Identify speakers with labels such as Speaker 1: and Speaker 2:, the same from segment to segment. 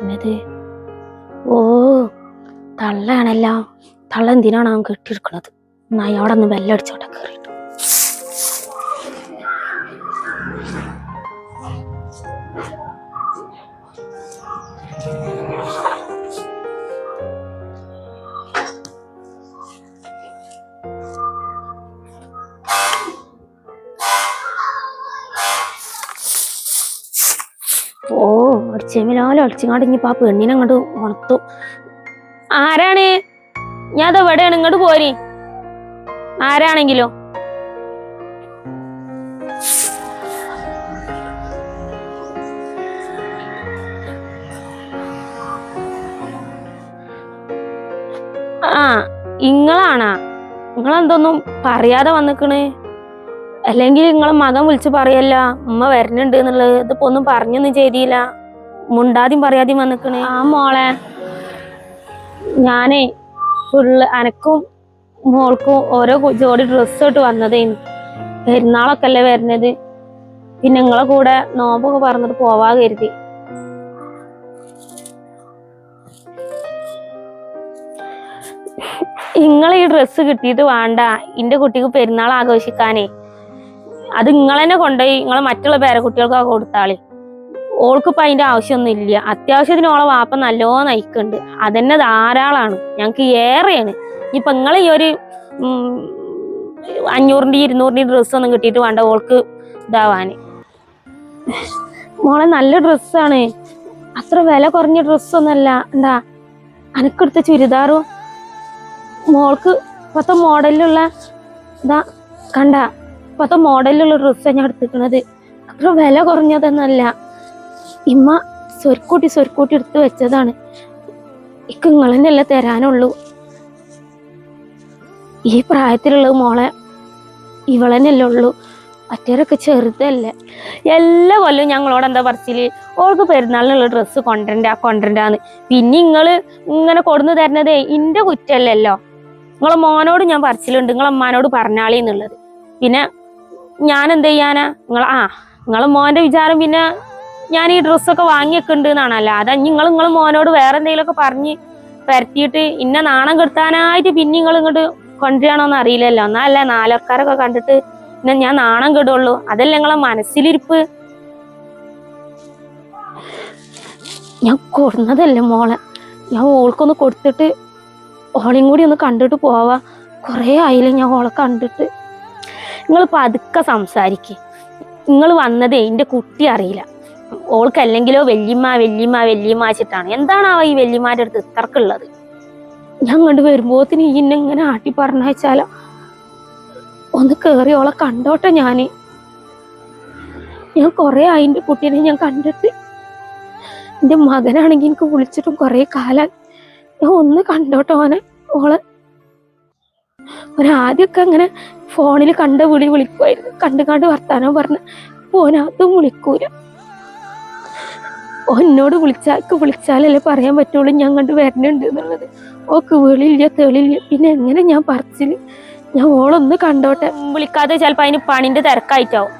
Speaker 1: വരുന്നത് ഓ തള്ളയാണല്ലോ. തള്ള എന്തിനാണ് അവൻ കെട്ടിയെടുക്കണത് എന്നാൽ അവിടെ ഒന്ന് ബെല്ലടിച്ചോട്ടെ കയറിയിട്ട് അടിച്ചെമിലാലോ അടിച്ചങ്ങാണ്ട് ഇനിയിപ്പോ ആ പെണ്ണിനെ അങ്ങോട്ട് ഉണർത്തു ആരാണ്? ഞാൻ എവിടെയാണ് ഇങ്ങോട്ട് പോരി. ആരാണെങ്കിലോ? ആ ഇങ്ങളാണാ? നിങ്ങളെന്തൊന്നും പറയാതെ വന്നിക്കണ്? അല്ലെങ്കിൽ നിങ്ങളെ മകൻ വിളിച്ച് പറയല്ല ഉമ്മ വരണുണ്ട് എന്നുള്ളത് ഇതിപ്പോ ഒന്നും പറഞ്ഞൊന്നും ചെയ്തില്ല. മുണ്ടാദ്യം പറയാദ്യം വന്നിക്കണ് ആ മോളെ. ഞാനേ ഫുള്ള് അനക്കും മോൾക്കും ഓരോ ജോഡി ഡ്രസ്സ് ഇട്ട് വന്നതേന്. പെരുന്നാളൊക്കെ അല്ലേ വരുന്നത്? പിന്നെ നിങ്ങളെ കൂടെ നോമ്പൊക്കെ പറഞ്ഞിട്ട് പോവാ കരുതി. നിങ്ങൾ ഈ ഡ്രസ്സ് കിട്ടിയിട്ട് വേണ്ട. ഇന്റെ കുട്ടിക്ക് പെരുന്നാൾ ആഘോഷിക്കാനേ. അത് നിങ്ങളെന്നെ കൊണ്ടുപോയി നിങ്ങളെ മറ്റുള്ള പേരക്കുട്ടികൾക്കൊക്കെ കൊടുത്താളി. ഓൾക്കിപ്പോ അതിന്റെ ആവശ്യമൊന്നും ഇല്ല അത്യാവശ്യത്തിന് ഓളെ വാപ്പ നല്ലോ നയിക്കുന്നുണ്ട്. അതന്നെ ധാരാളാണ്. ഞങ്ങക്ക് ഏറെയാണ്. ഇപ്പൊ നിങ്ങൾ ഈ ഒരു അഞ്ഞൂറിന്റെ അഞ്ഞൂറിന്റെ ഇരുന്നൂറിന്റെ ഡ്രസ്സ് ഒന്നും കിട്ടിയിട്ട് വേണ്ട ഓൾക്ക് ഇതാവാന്. മോളെ നല്ല ഡ്രസ്സാണ് അത്ര വില കുറഞ്ഞ ഡ്രസ്സൊന്നല്ല എന്താ അനക്കെടുത്ത ചുരിദാറും മോൾക്ക് ഇപ്പത്തെ മോഡലിലുള്ള ഇതാ കണ്ട ഇപ്പത്തെ മോഡലിലുള്ള ഡ്രസ്സാണ് ഞാൻ എടുത്തിരിക്കുന്നത്. അത്ര വില കുറഞ്ഞതൊന്നല്ല ഇമ്മ സ്വരുക്കൂട്ടി സ്വരുക്കൂട്ടി എടുത്ത് വെച്ചതാണ്. ഇക്ക് നിങ്ങളെന്നല്ലേ തരാനുള്ളൂ. ഈ പ്രായത്തിലുള്ള മോളെ ഇവളെന്നല്ലേ ഉള്ളൂ. മറ്റേരൊക്കെ ചെറുതല്ലേ. എല്ലാ കൊല്ലവും ഞങ്ങളോട് എന്താ പറച്ചിൽ? ഓൾക്ക് പെരുന്നാളിനുള്ള ഡ്രസ്സ് കൊണ്ടരണ്ട കൊണ്ടരണ്ടാന്ന് പിന്നെ നിങ്ങൾ ഇങ്ങനെ കൊടുന്നു തരുന്നതേ ഇന്റെ കുറ്റല്ലല്ലോ. നിങ്ങളെ മോനോട് ഞാൻ പറച്ചിലുണ്ട് നിങ്ങളെ അമ്മാനോട് പറഞ്ഞാളി എന്നുള്ളത്. പിന്നെ ഞാൻ എന്ത് ചെയ്യാനാ നിങ്ങൾ ആ നിങ്ങളെ മോന്റെ വിചാരം പിന്നെ ഞാൻ ഈ ഡ്രസ്സൊക്കെ വാങ്ങിയൊക്കെ ഉണ്ട് എന്നാണല്ലോ അതാ നിങ്ങൾ നിങ്ങൾ മോനോട് വേറെ എന്തെങ്കിലുമൊക്കെ പറഞ്ഞ് പരത്തിയിട്ട് ഇന്ന നാണം കെടുത്താനായിട്ട് പിന്നെ നിങ്ങൾ ഇങ്ങോട്ട് കൊണ്ടുവരാണോന്ന് അറിയില്ലല്ലോ. എന്നല്ല നാലക്കാരൊക്കെ കണ്ടിട്ട് പിന്നെ ഞാൻ നാണം കെടുള്ളൂ. അതല്ലേ നിങ്ങളെ മനസ്സിലിരിപ്പ്. ഞാൻ കൊടുന്നതല്ലേ മോളെ. ഞാൻ ഓൾക്കൊന്ന് കൊടുത്തിട്ട് ഓളെയും കൂടി ഒന്ന് കണ്ടിട്ട് പോവാ. കുറേ ആയില്ലേ ഞാൻ ഓളെ കണ്ടിട്ട്. നിങ്ങൾ പതുക്കെ സംസാരിക്ക്. നിങ്ങൾ വന്നതേ എന്റെ കുട്ടി അറിയില്ല. ഓൾക്കല്ലെങ്കിലോ വല്യമ്മ വല്യമ്മ വല്യമ്മ വെച്ചിട്ടാണ്. എന്താണാവോ ഈ വല്യമ്മാരുടെ അടുത്ത് ഇത്രക്കുള്ളത് ഞാൻ കണ്ടു വരുമ്പോത്തിന് ഇന്നെ ഇങ്ങനെ ആട്ടി പറഞ്ഞയച്ചാലോ ഒന്ന് കേറി ഓളെ കണ്ടോട്ടെ ഞാൻ. ഞാൻ കൊറേ എന്റെ കുട്ടീനെ ഞാൻ കണ്ടിട്ട്. എന്റെ മകനാണെങ്കിൽ എനിക്ക് വിളിച്ചിട്ടും കൊറേ കാലം. ഞാൻ ഒന്ന് കണ്ടോട്ടെ ഓനെ ഓളെ. ഓനാദ്യമൊക്കെ അങ്ങനെ ഫോണിൽ കണ്ട വിളി വിളിക്കുമായിരുന്നു കണ്ട് കണ്ട് വർത്താനം പറഞ്ഞ് ഓൻ അതും വിളിക്കൂല. ഓ എന്നോട് വിളിച്ചാൽ വിളിച്ചാലല്ലേ പറയാൻ പറ്റുള്ളൂ ഞാൻ കണ്ട് വരണുണ്ട് എന്നുള്ളത്. ഓക്ക് വെളിയില്ല തെളിയില്ല. പിന്നെ എങ്ങനെ ഞാൻ പറച്ചിൽ? ഞാൻ ഓളൊന്ന് കണ്ടോട്ടെ. വിളിക്കാതെ ചിലപ്പോൾ അതിന് പണിന്റെ തിരക്കായിട്ടാവും.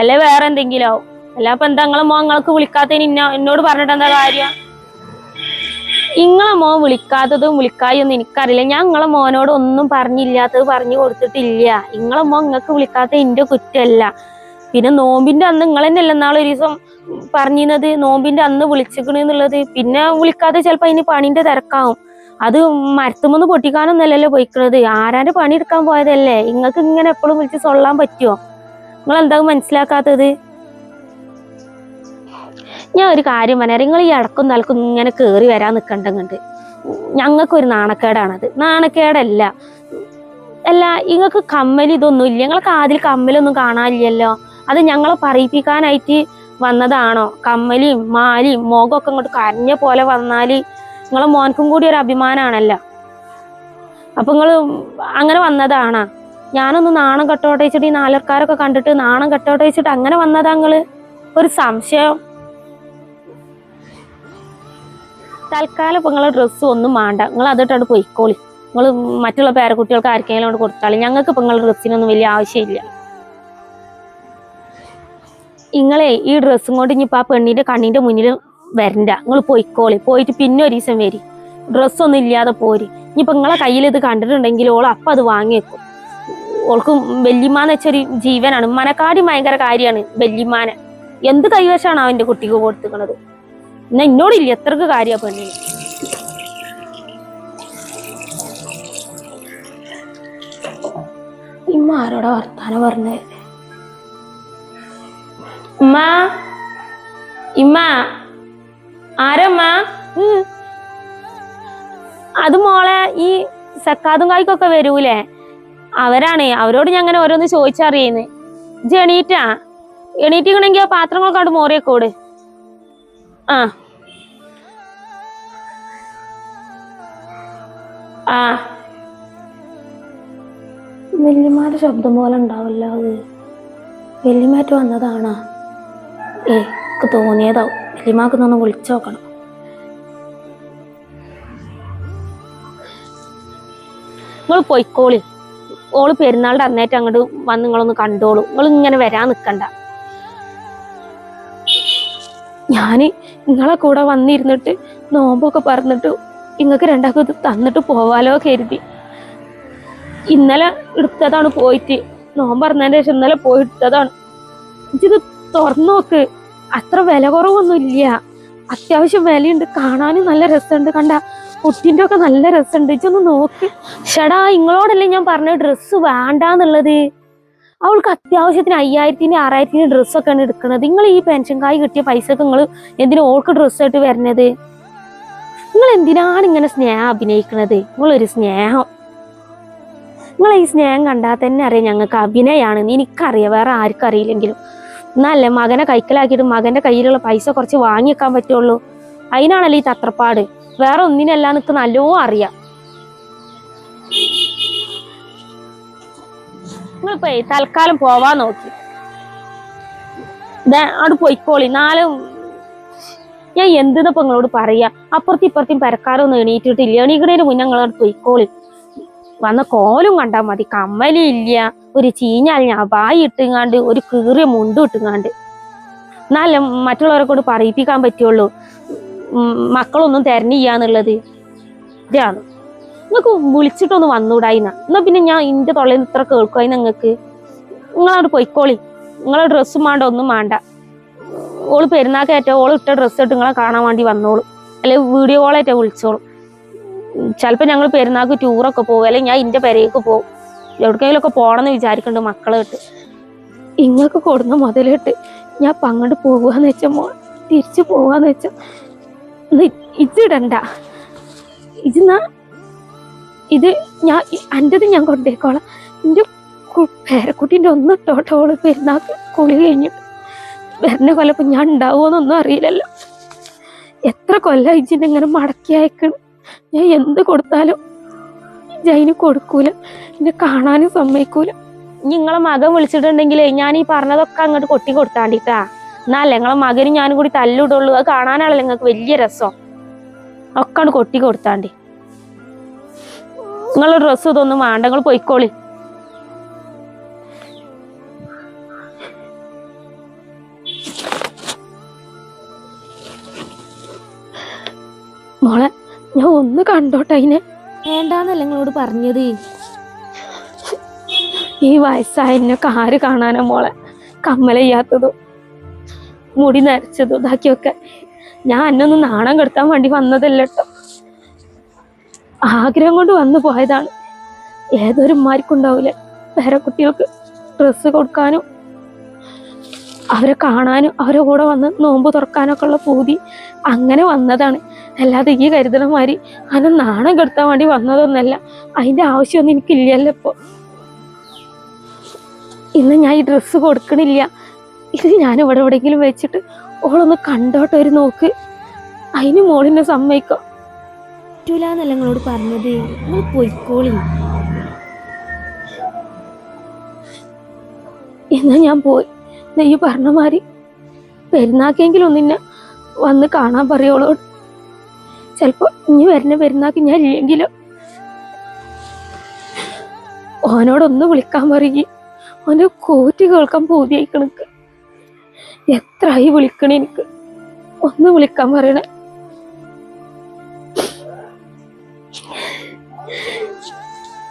Speaker 1: അല്ലെ വേറെ എന്തെങ്കിലും ആവും അല്ല അപ്പൊ എന്താ നിങ്ങളെ മോൻ നിങ്ങൾക്ക് വിളിക്കാത്തതിന് ഇന്ന എന്നോട് പറഞ്ഞിട്ട് എന്താ കാര്യം? ഇങ്ങളെ മോൻ വിളിക്കാത്തതും വിളിക്കായൊന്നും എനിക്കറിയില്ല. ഞാൻ നിങ്ങളെ മോനോട് ഒന്നും പറഞ്ഞില്ലാത്തത് പറഞ്ഞു കൊടുത്തിട്ടില്ല. നിങ്ങളെ മോൻ നിങ്ങൾക്ക് വിളിക്കാത്ത എന്റെ കുറ്റമല്ല. പിന്നെ നോമ്പിന്റെ അന്ന് നിങ്ങൾ തന്നെയല്ല നാളെ ഒരു ദിവസം പറഞ്ഞിരുന്നത്? നോമ്പിന്റെ അന്ന് വിളിച്ചിക്കണ് എന്നുള്ളത്. പിന്നെ വിളിക്കാതെ ചിലപ്പോ അതിന് പണിന്റെ തിരക്കാവും. അത് മരത്തുമെന്ന് പൊട്ടിക്കാനൊന്നല്ലല്ലോ പോയിക്കണത്. ആരാന്റെ പണി എടുക്കാൻ പോയതല്ലേ? നിങ്ങൾക്ക് ഇങ്ങനെ എപ്പോഴും വിളിച്ച് സൊള്ളാൻ പറ്റുമോ നിങ്ങൾ എന്താ മനസ്സിലാക്കാത്തത്? ഞാൻ ഒരു കാര്യം പറയാം നിങ്ങൾ ഈ അടക്കം തലക്കും ഇങ്ങനെ കയറി വരാൻ നിൽക്കണ്ടങ്ങണ്ട് ഞങ്ങൾക്കൊരു നാണക്കേടാണത്. നാണക്കേടല്ല. അല്ല നിങ്ങൾക്ക് കമ്മൽ ഇതൊന്നും ഇല്ല ഞങ്ങൾക്ക് ആദ്യം കമ്മലൊന്നും കാണാനില്ലല്ലോ. അത് ഞങ്ങളെ പറയിപ്പിക്കാനായിട്ട് വന്നതാണോ? കമ്മലിയും മാലിയും മോഗമൊക്കെ ഇങ്ങോട്ട് കരഞ്ഞ പോലെ വന്നാൽ നിങ്ങളെ മോൻക്കും കൂടി ഒരു അഭിമാനമാണല്ലോ അപ്പം നിങ്ങൾ അങ്ങനെ വന്നതാണോ? ഞാനൊന്ന് നാണം കെട്ടോട്ടയച്ചിട്ട് ഈ നാലർക്കാരൊക്കെ കണ്ടിട്ട് നാണം കെട്ടോട്ടയച്ചിട്ട് അങ്ങനെ വന്നതാ നിങ്ങൾ ഒരു സംശയം. തൽക്കാലം ഇപ്പം നിങ്ങളെ ഡ്രസ്സ് ഒന്നും വേണ്ട നിങ്ങൾ അതിട്ടാണ് പോയിക്കോളി. നിങ്ങൾ മറ്റുള്ള പേരക്കുട്ടികൾക്ക് ആർക്കെങ്കിലും കൊണ്ട് കൊടുത്താളി. ഞങ്ങൾക്ക് ഇപ്പം നിങ്ങളുടെ ഡ്രസ്സിനൊന്നും വലിയ ആവശ്യമില്ല. നിങ്ങളെ ഈ ഡ്രസ്സും കൊണ്ട് ഇനിയിപ്പോൾ ആ പെണ്ണിന്റെ കണ്ണിന്റെ മുന്നിൽ വരണ്ട. നിങ്ങൾ പോയിക്കോളി. പോയിട്ട് പിന്നെ ഒരു ദിവസം വരി. ഡ്രസ്സൊന്നും ഇല്ലാതെ പോരി. ഇനിയിപ്പോൾ നിങ്ങളെ കയ്യിൽ ഇത് കണ്ടിട്ടുണ്ടെങ്കിൽ ഓൾ അപ്പം അത് വാങ്ങിയേക്കും. ഓൾക്ക് വെല്ലിമാന്ന് വെച്ചൊരു ജീവനാണ്. മനക്കാടി ഭയങ്കര കാര്യമാണ് വെല്ലിമാനെ എന്ത് കൈവശമാണ് അവന്റെ കുട്ടിക്ക് കൊടുത്തുക്കണത്? എന്നാ എന്നോടില്ല എത്രക്ക് കാര്യമാണ് പെണ്ണിന്? ഇമ്മ ആരോടാ വർത്താനം പറഞ്ഞേ. ഉമ്മ. ഇമ്മ. ആരമ്മ. അത് മോളെ ഈ സക്കാതും കായ്ക്കൊക്കെ വരൂലേ? അവരാണ് അവരോട് ഞാൻ അങ്ങനെ ഓരോന്ന് ചോദിച്ചറിയുന്നത് ഇജ് എണീറ്റാ? എണീറ്റിക്കണെങ്കി ആ പാത്രങ്ങളൊക്കെ അവിടെ മോറിയൊക്കോട്. ആ. ആ. വല്യമാരുടെ ശബ്ദം പോലെ ഉണ്ടാവില്ല അത്. വല്യമാറ്റ് വന്നതാണോ? ഏ എനിക്ക് തോന്നിയതാവും വല്യമാക്ക് നിന്ന് വിളിച്ചു നോക്കണം. നിങ്ങൾ പൊയ്ക്കോളി. ഓൾ പെരുന്നാളുടെ അന്നേറ്റ് അങ്ങോട്ട് വന്ന് നിങ്ങളൊന്ന് കണ്ടോളൂ. നിങ്ങൾ ഇങ്ങനെ വരാൻ നിൽക്കണ്ട ഞാൻ നിങ്ങളെ കൂടെ വന്നിരുന്നിട്ട് നോമ്പൊക്കെ പറഞ്ഞിട്ട് നിങ്ങൾക്ക് രണ്ടാമത് ഇത് തന്നിട്ട് പോവാലോ കരുതി. ഇന്നലെ എടുത്തതാണ് പോയിട്ട്. നോമ്പ് പറഞ്ഞതിന് ശേഷം ഇന്നലെ പോയി എടുത്തതാണ്. ഇത് തുറന്നു നോക്ക്. അത്ര വില കുറവൊന്നുമില്ല. അത്യാവശ്യം വിലയുണ്ട്. കാണാനും നല്ല രസമുണ്ട്. കണ്ട കുട്ടിന്റെ ഒക്കെ നല്ല രസമുണ്ട്. ഒന്ന് നോക്ക്. ഷടാ ഇങ്ങളോടല്ലേ ഞാൻ പറഞ്ഞ ഡ്രസ്സ് വേണ്ടാന്നുള്ളത്. അവൾക്ക് അത്യാവശ്യത്തിന് അയ്യായിരത്തിന് ആറായിരത്തിന് ഡ്രസ്സൊക്കെയാണ് എടുക്കുന്നത്. നിങ്ങൾ ഈ പെൻഷൻ കായ് കിട്ടിയ പൈസക്ക് നിങ്ങൾ എന്തിനാ ഓൾക്ക് ഡ്രസ്സായിട്ട് വരുന്നത് നിങ്ങൾ എന്തിനാണ് ഇങ്ങനെ സ്നേഹം അഭിനയിക്കുന്നത് നിങ്ങളൊരു സ്നേഹം. നിങ്ങൾ ഈ സ്നേഹം കണ്ടാൽ തന്നെ അറിയാം ഞങ്ങൾക്ക് അഭിനയമാണ് എനിക്കറിയാം വേറെ ആർക്കും അറിയില്ലെങ്കിലും. എന്നല്ലേ മകനെ കൈക്കലാക്കിയിട്ട് മകന്റെ കയ്യിലുള്ള പൈസ കുറച്ച് വാങ്ങിയെക്കാൻ പറ്റുള്ളൂ. അതിനാണല്ലോ ഈ തത്രപ്പാട്. വേറെ ഒന്നിനല്ല നിനക്ക് നല്ലോ അറിയാം. നിങ്ങളിപ്പോ തൽക്കാലം പോവാൻ നോക്കി. അവിടെ പോയിക്കോളി. നാളെ ഞാൻ എന്തിനപ്പോ നിങ്ങളോട് പറയാ. അപ്പുറത്തും ഇപ്പുറത്തും പരക്കാരൊന്നും എണീറ്റിട്ടില്ല. എണീക്കണേന് മുന്നേ നിങ്ങളോട് പോയിക്കോളി. വന്ന കോലും കണ്ടാൽ മതി. കമ്മലും ഇല്ല ഒരു ചീഞ്ഞാൽ ഞാൻ വായി ഇട്ടുങ്ങാണ്ട് ഒരു കീറിയ മുണ്ടും ഇട്ടുങ്ങാണ്ട്. എന്നാലേ മറ്റുള്ളവരെ കൊണ്ട് പറയിപ്പിക്കാൻ പറ്റുള്ളൂ. മക്കളൊന്നും തരണില്ലാന്നുള്ളത് ഇതാണ്. നിങ്ങൾക്ക് വിളിച്ചിട്ടൊന്ന് വന്നൂടായിന്ന എന്നാ പിന്നെ ഞാൻ ഇന്റെ തൊള്ളയിൽ ഇത്ര കേൾക്കുവായി നിങ്ങൾക്ക്. നിങ്ങളവിടെ പൊയ്ക്കോളി. നിങ്ങളെ ഡ്രസ്സും വേണ്ട ഒന്നും വേണ്ട ഓൾ പെരുന്നാക്കേറ്റ ഓൾ ഇട്ട ഡ്രസ്സ് ഇട്ട് നിങ്ങളെ കാണാൻ വേണ്ടി വന്നോളൂ. അല്ലെ വീഡിയോ കോളായിട്ടാ വിളിച്ചോളും. ചിലപ്പോൾ ഞങ്ങൾ പെരുന്നാൾക്ക് ടൂറൊക്കെ പോകും അല്ലെങ്കിൽ ഞാൻ എന്റെ പെരയ്ക്ക് പോകും എവിടെക്കെങ്കിലും ഒക്കെ പോകണമെന്ന് വിചാരിക്കുന്നുണ്ട് മക്കളായിട്ട് ഇങ്ങൾക്ക് കൊടുന്ന മുതലിട്ട് ഞാൻ ഇപ്പം അങ്ങോട്ട് പോവാന്ന് വെച്ചാൽ മോ തിരിച്ചു പോവാന്ന് വെച്ചാൽ ഇതിടണ്ട ഇതെന്നാ ഇത് ഞാൻ എന്റെത് ഞാൻ കൊണ്ടേക്കോളാം. എന്റെ പേരക്കുട്ടീന്റെ ഒന്ന് ഇട്ടോട്ടോൾ പെരുന്നാൾക്ക് കുളി കഴിഞ്ഞിട്ട് വരുന്ന കൊല്ലപ്പം ഞാൻ ഉണ്ടാവുമെന്നൊന്നും അറിയില്ലല്ലോ. എത്ര കൊല്ലം ഇജിന്റെ ഇങ്ങനെ മടക്കി അയക്കണം. ഞാൻ എന്ത് കൊടുത്താലും ജൈന് കൊടുക്കൂല. എന്നെ കാണാനും സമ്മതിക്കൂല. നിങ്ങളെ മകൻ വിളിച്ചിട്ടുണ്ടെങ്കിലേ ഞാൻ ഈ പറഞ്ഞതൊക്കെ അങ്ങോട്ട് കൊട്ടി കൊടുത്താണ്ടിട്ടാ. എന്നാലേ നിങ്ങളെ മകനും ഞാനും കൂടി തല്ലിടുള്ളൂ. അത് കാണാനാണല്ലോ നിങ്ങൾക്ക് വലിയ രസം. ഒക്കെ ആണ് കൊട്ടി കൊടുത്താണ്ടി. നിങ്ങളുടെ ഡ്രസ്സ് ഇതൊന്നും വേണ്ട. നിങ്ങൾ പൊയ്ക്കോളി. മോളെ ഞാൻ ഒന്ന് കണ്ടോട്ടെ അതിനെ
Speaker 2: വേണ്ടാന്നല്ല നിങ്ങളോട് പറഞ്ഞത്.
Speaker 1: ഈ വയസ്സായതിനൊക്കെ ആര് കാണാനാ മോളെ? കമ്മലയ്യാത്തതും മുടി നരച്ചതും ഇതാക്കിയൊക്കെ. ഞാൻ എന്നൊന്ന് നാണം കെടുത്താൻ വേണ്ടി വന്നതല്ല കേട്ടോ ആഗ്രഹം കൊണ്ട് വന്നു പോയതാണ്. ഏതൊരു ഉമ്മാർക്കുണ്ടാവില്ല വേറെ കുട്ടികൾക്ക് ഡ്രസ്സ് കൊടുക്കാനും അവരെ കാണാനും അവരെ കൂടെ വന്ന് നോമ്പ് തുറക്കാനൊക്കെ ഉള്ള പൂതി അങ്ങനെ വന്നതാണ്. അല്ലാതെ ഈ കരുതലമാരി അന നാണം കെടുത്താൻ വേണ്ടി വന്നതൊന്നല്ല. അതിന്റെ ആവശ്യമൊന്നും എനിക്കില്ലല്ലോ ഇപ്പോൾ ഇന്ന് ഞാൻ ഈ ഡ്രസ്സ് കൊടുക്കണില്ല. ഇത് ഞാൻ ഇവിടെ എവിടെയെങ്കിലും വെച്ചിട്ട് ഓളൊന്ന് കണ്ടോട്ടെ ഒരു നോക്ക്. അതിന് മോളിനെ സമ്മതിക്കാം?
Speaker 2: പറ്റൂലെന്നല്ല നിങ്ങളോട് പറഞ്ഞത്. നിങ്ങൾ പൊയ്ക്കോളി.
Speaker 1: എന്നാ ഞാൻ പോയി. നെയ്യ് പറഞ്ഞ മാതിരി പെരുന്നാക്കെങ്കിലും ഒന്നിന്നെ വന്ന് കാണാൻ പറയോളോട് ചിലപ്പോ ഇനി വരുന്ന പെരുന്നാക്ക് ഞാൻ ഇല്ലെങ്കിലോ? ഓനോടൊന്ന് വിളിക്കാൻ പറയുകയും ഓന്റെ കോറ്റ് കേൾക്കാൻ പൂതിയായിക്കണക്ക് എത്രയായി വിളിക്കണ എനിക്ക്. ഒന്ന് വിളിക്കാൻ പറയണേ.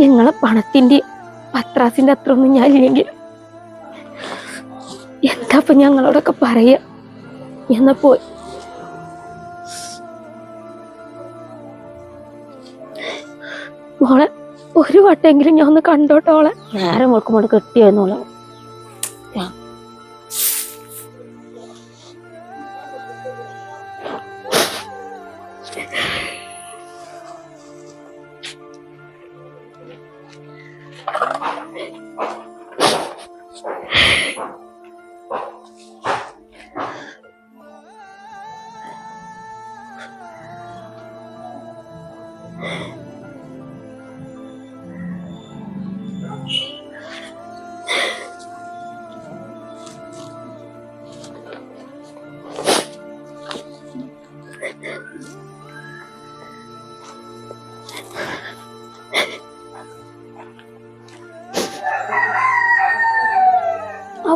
Speaker 1: നിങ്ങളെ പണത്തിന്റെ പത്രാസിന്റെ അത്ര ഒന്നും ഞാൻ ഇല്ലെങ്കിൽ എന്താ ഇപ്പൊ ഞങ്ങളോടൊക്കെ പറയാ? എന്നാ പോയി. മോളെ ഒരു വട്ടെങ്കിലും ഞാൻ ഒന്ന് കണ്ടോട്ടോളെ നേരെ മുൾക്കുമ്പോൾ കെട്ടിയെന്നോളെ ആ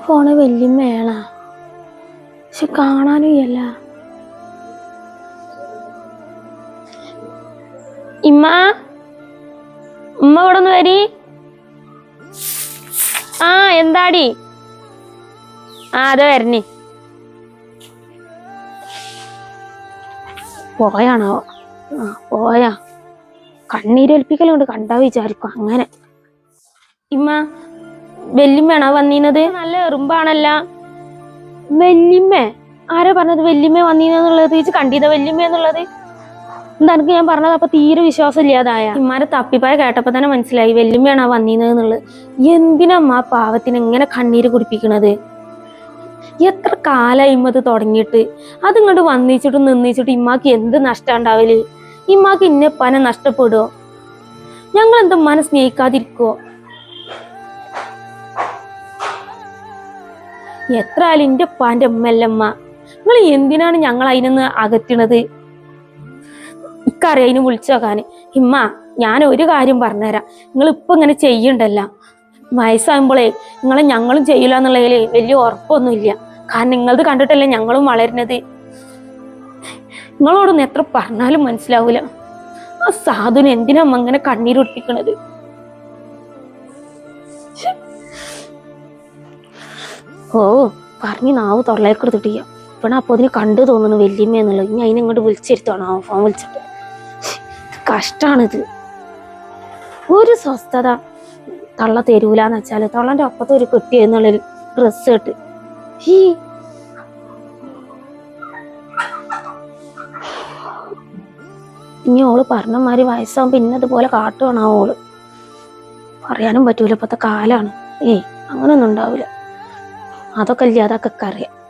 Speaker 1: ഫോണ് മേള പക്ഷെ കാണാനും ഇല്ല. ഇമ്മ ഉമ്മ ഇവിടെ ഒന്ന് വരി. ആ എന്താടി? ആ അതെ വരണി. പോയാണോ? ആ പോയാ. കണ്ണീരേൽപ്പിക്കലുണ്ട് കണ്ടാ വിചാരിക്കും അങ്ങനെ. ഇമ്മ വെല്ലിമ്മയാണോ വന്നീനത് നല്ല എറുമ്പാണല്ല. വെല്ലിമ്മ? ആരാ പറഞ്ഞത് വെല്ലിമ്മ വന്നീനെന്നുള്ളത് തിരിച്ച് കണ്ടീത വെല്ലിമ്മ എന്നുള്ളത്. എന്താണെനിക്ക് ഞാൻ പറഞ്ഞത്? അപ്പൊ തീരെ വിശ്വാസം ഇല്ലാതായ ഇമ്മാരെ തപ്പിപ്പായ കേട്ടപ്പോ തന്നെ മനസ്സിലായി വെല്ലുമ്മയാണോ വന്നീന്നത് എന്നുള്ളത് എന്തിനമ്മ ആ പാവത്തിന് എങ്ങനെ കണ്ണീര് കുടിപ്പിക്കണത്? എത്ര കാലായി ഇമ്മത് തുടങ്ങിയിട്ട്? അതിങ്ങോട്ട് വന്നിച്ചിട്ടും നിന്നിച്ചിട്ടും ഇമ്മാക്ക് എന്ത് നഷ്ടം ഉണ്ടാവൽ ഇമ്മാക്ക് ഇന്നെപ്പനെ നഷ്ടപ്പെടുവോ? ഞങ്ങൾ എന്താ മനസ്സ് സ്നേഹിക്കാതിരിക്കുവോ? എത്ര ആയാലും എന്റെ ഉപ്പാന്റെ ഉമ്മല്ലമ്മ നിങ്ങൾ എന്തിനാണ് ഞങ്ങൾ അതിനൊന്ന് അകറ്റണത്? ഇക്കറിയാം അതിന് വിളിച്ചു നോക്കാൻ. ഇമ്മ ഞാൻ ഒരു കാര്യം പറഞ്ഞുതരാം. നിങ്ങൾ ഇപ്പൊ ഇങ്ങനെ ചെയ്യണ്ടല്ല. വയസ്സാകുമ്പോഴേ നിങ്ങളെ ഞങ്ങളും ചെയ്യില്ല എന്നുള്ളതിൽ വലിയ ഉറപ്പൊന്നുമില്ല. കാരണം നിങ്ങളത് കണ്ടിട്ടല്ലേ ഞങ്ങളും വളരുന്നത്. നിങ്ങളോടൊന്നും എത്ര പറഞ്ഞാലും മനസ്സിലാവൂല. ആ സാധുന് എന്തിനാ അമ്മ അങ്ങനെ കണ്ണീരൊട്ടിക്കണത്? ഓ പറഞ്ഞു നാവ് തൊള്ളേക്കെടുത്തിട്ടില്ല ഇപ്പണ അപ്പൊ അതിന് കണ്ടു തോന്നുന്നു വല്യമ്മ ഇനി അതിനെ ഇങ്ങോട്ട് വിളിച്ചിരുത്തണം ആ ഫോൺ വിളിച്ചിട്ട്. കഷ്ടാണിത്. ഒരു സ്വസ്ഥത തള്ള തരൂലെന്ന് വെച്ചാൽ തള്ളന്റെ ഒപ്പത്തെ ഒരു കുട്ടി എന്നുള്ളൊരു ഡ്രസ്സ് ഇട്ട്. ഈ. ഇനി ഓൾ പറഞ്ഞ മാതിരി വയസ്സാകുമ്പോ പിന്നെ അതുപോലെ കാട്ടുവാണ് ഓൾ? പറയാനും പറ്റൂല. ഇപ്പത്തെ കാലാണ്. ഏയ് അങ്ങനൊന്നും ഉണ്ടാവില്ല അതൊക്കെ ഇല്ല അറിയാം.